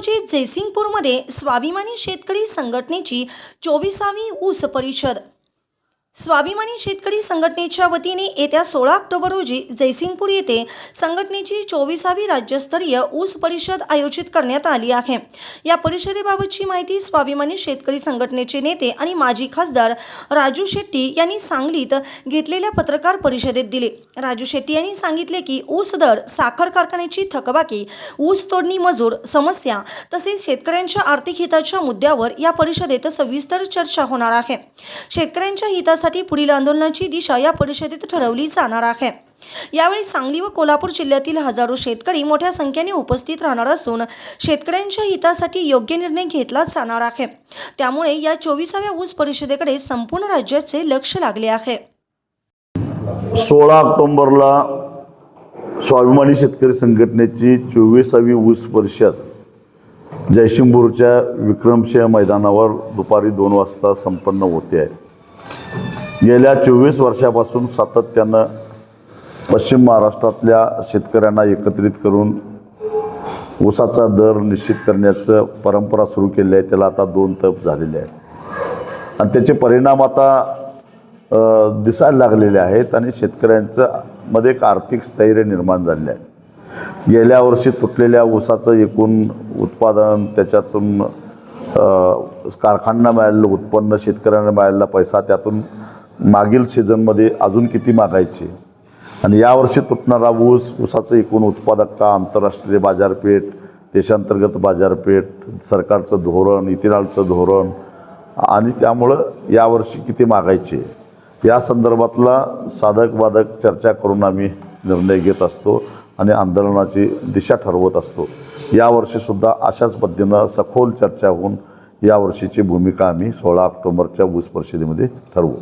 जयसिंगपूरमध्ये स्वाभिमानी शेतकरी संघटनेची चोवीसावी ऊस परिषद. स्वाभिमानी शेतकरी संघटनेच्या वतीने येत्या सोळा ऑक्टोबर रोजी जयसिंगपूर येथे संघटनेची चोवीसावी राज्यस्तरीय ऊस परिषद आयोजित करण्यात आली आहे. या परिषदेबाबतची माहिती स्वाभिमानी शेतकरी संघटनेचे नेते आणि माजी खासदार राजू शेट्टी यांनी सांगलीत घेतलेल्या पत्रकार परिषदेत दिली. राजू शेट्टी यांनी सांगितले की ऊस दर साखर कारखान्याची थकबाकी ऊस तोडणी मजूर समस्या तसेच शेतकऱ्यांच्या आर्थिक हिताच्या मुद्द्यावर या परिषदेत सविस्तर चर्चा होणार आहे. शेतकऱ्यांच्या करण्यासाठी पुढील आंदोलनाची दिशा या परिषदेत ठरवली जाणार आहे. यावेळी सांगली व कोल्हापूर जिल्ह्यातील हजारो शेतकरी मोठ्या संख्येने उपस्थित राहणार असून शेतकऱ्यांच्या हितासाठी योग्य निर्णय घेतला जाणार आहे. त्यामुळे या चोवीसाव्या ऊस परिषदेकडे संपूर्ण राज्याचे लक्ष लागले आहे. सोळा ऑक्टोंबरला स्वाभिमानी शेतकरी संघटनेची चोवीसावी ऊस परिषद जयशिंपूरच्या विक्रमसिंह मैदानावर दुपारी दोन वाजता संपन्न होते आहे. गेल्या चोवीस वर्षापासून सातत्यानं पश्चिम महाराष्ट्रातल्या शेतकऱ्यांना एकत्रित करून ऊसाचा दर निश्चित करण्याचं परंपरा सुरू केली आहे. त्याला आता दोन तप झालेले आहेत. आणि त्याचे परिणाम आता दिसायला लागलेले आहेत आणि शेतकऱ्यांचं मध्ये एक आर्थिक स्थैर्य निर्माण झालेलं आहे. गेल्या वर्षी तुटलेल्या ऊसाचं एकूण उत्पादन त्याच्यातून कारखान्यांना मिळालेलं उत्पन्न शेतकऱ्यांना मिळालेला पैसा त्यातून मागील सीझनमध्ये अजून किती मागायचे? आणि यावर्षी तुटणारा ऊस ऊसाचं एकूण उत्पादकता आंतरराष्ट्रीय बाजारपेठ देशांतर्गत बाजारपेठ सरकारचं धोरण इथिनालचं धोरण आणि त्यामुळं यावर्षी किती मागायचे? या संदर्भातला साधक बाधक चर्चा करून आम्ही निर्णय घेत असतो आणि आंदोलनाची दिशा ठरवत असतो. यावर्षीसुद्धा अशाच पद्धतीनं सखोल चर्चा होऊन यावर्षीची भूमिका आम्ही सोळा ऑक्टोबरच्या ऊस परिषदेमध्ये ठरवू.